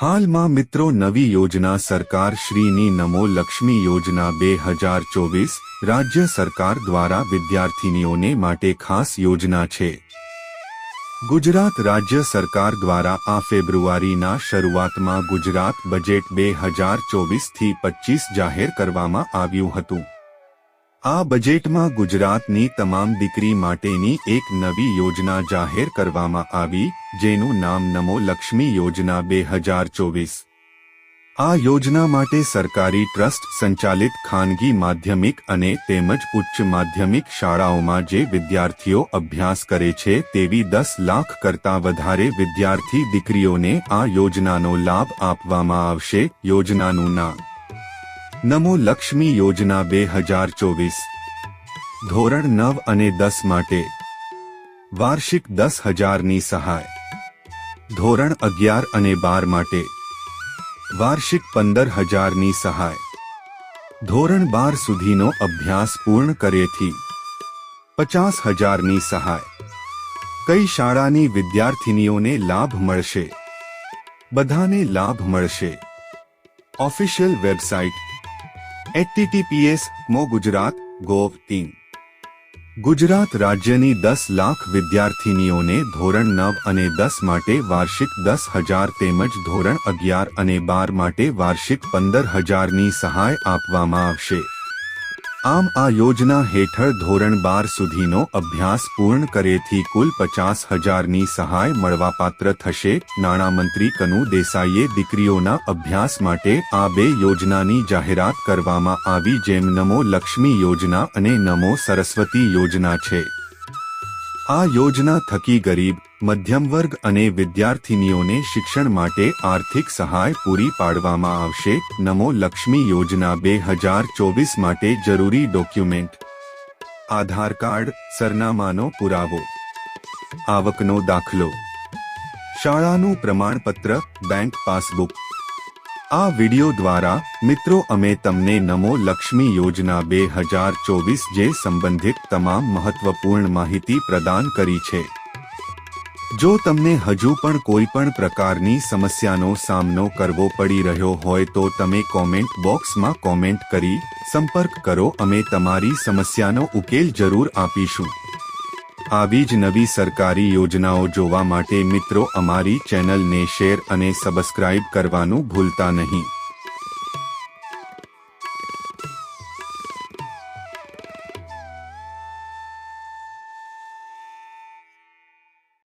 હાલમાં મિત્રો નવી યોજના સરકાર શ્રીની નમો લક્ષ્મી યોજના બે હજાર ચોવીસ રાજ્ય સરકાર દ્વારા વિદ્યાર્થીનીઓને માટે ખાસ યોજના છે. ગુજરાત રાજ્ય સરકાર દ્વારા આ ફેબ્રુઆરીના શરૂઆતમાં ગુજરાત બજેટ બે હજાર ચોવીસથી પચીસ જાહેર કરવામાં આવ્યું હતું. આ બજેટમાં ગુજરાતની તમામ દીકરી માટેની એક નવી યોજના જાહેર કરવામાં આવી, જેનું નામ નમો લક્ષ્મી યોજના બે હજાર ચોવીસ. આ યોજના માટે સરકારી ટ્રસ્ટ સંચાલિત ખાનગી માધ્યમિક અને તેમજ ઉચ્ચ માધ્યમિક શાળાઓમાં જે વિદ્યાર્થીઓ અભ્યાસ કરે છે તેવી દસ લાખ કરતાં વધારે વિદ્યાર્થી દીકરીઓને આ યોજનાનો લાભ આપવામાં આવશે. યોજનાનું નામ નમો લક્ષ્મી યોજના બે હજાર ચોવીસ. ધોરણ નવ અને દસ માટે વાર્ષિક દસ હજારની સહાય. ધોરણ અગિયાર અને બાર માટે વાર્ષિક પંદર હજારની સહાય. ધોરણ બાર સુધીનો અભ્યાસ પૂર્ણ કરેથી પચાસ હજારની સહાય. કઈ શાળાની વિદ્યાર્થિનીઓને લાભ મળશે? બધાને લાભ મળશે. ઓફિશિયલ વેબસાઇટ એચટીટીપીએસ મો ગુજરાત ગોવ ટીમ ગુજરાત રાજ્યની દસ લાખ વિદ્યાર્થીનીઓને ધોરણ નવ અને દસ માટે વાર્ષિક દસ હજાર તેમજ ધોરણ અગિયાર અને બાર માટે વાર્ષિક પંદર હજારની સહાય આપવામાં આવશે. આમ આ યોજના હેઠળ ધોરણ બાર સુધીનો અભ્યાસ પૂર્ણ કરેથી કુલ પચાસ હજારની સહાય મળવાપાત્ર થશે. નાણામંત્રી કનુ દેસાઈએ દીકરીઓના અભ્યાસ માટે આ બે યોજનાની જાહેરાત કરવામાં આવી જેમ નમો લક્ષ્મી યોજના અને નમો સરસ્વતી યોજના છે. આ યોજના થકી ગરીબ, મધ્યમ વર્ગ અને વિદ્યાર્થીનીઓને શિક્ષણ માટે આર્થિક સહાય પૂરી પાડવામાં આવશે. નમો લક્ષ્મી યોજના બે હજાર ચોવીસ માટે જરૂરી ડોક્યુમેન્ટ. આધાર કાર્ડ, સરનામાનો પુરાવો. આવકનો દાખલો. શાળાનું પ્રમાણપત્ર, બેંક પાસબુક. આ વિડિયો દ્વારા મિત્રો અમે તમને નમો લક્ષ્મી યોજના બે હજાર ચોવીસ જે સંબંધિત તમામ મહત્વપૂર્ણ માહિતી પ્રદાન કરી છે. જો તમને હજુ પણ કોઈ પણ પ્રકારની સમસ્યાનો સામનો કરવો પડી રહ્યો હોય તો તમે કોમેન્ટ બોક્સમાં કોમેન્ટ કરી સંપર્ક કરો. અમે તમારી સમસ્યાનો ઉકેલ જરૂર આપીશું. આવી જ નવી સરકારી યોજનાઓ જોવા માટે મિત્રો અમારી ચેનલને શેર અને સબસ્ક્રાઇબ કરવાનું ભૂલતા નહીં.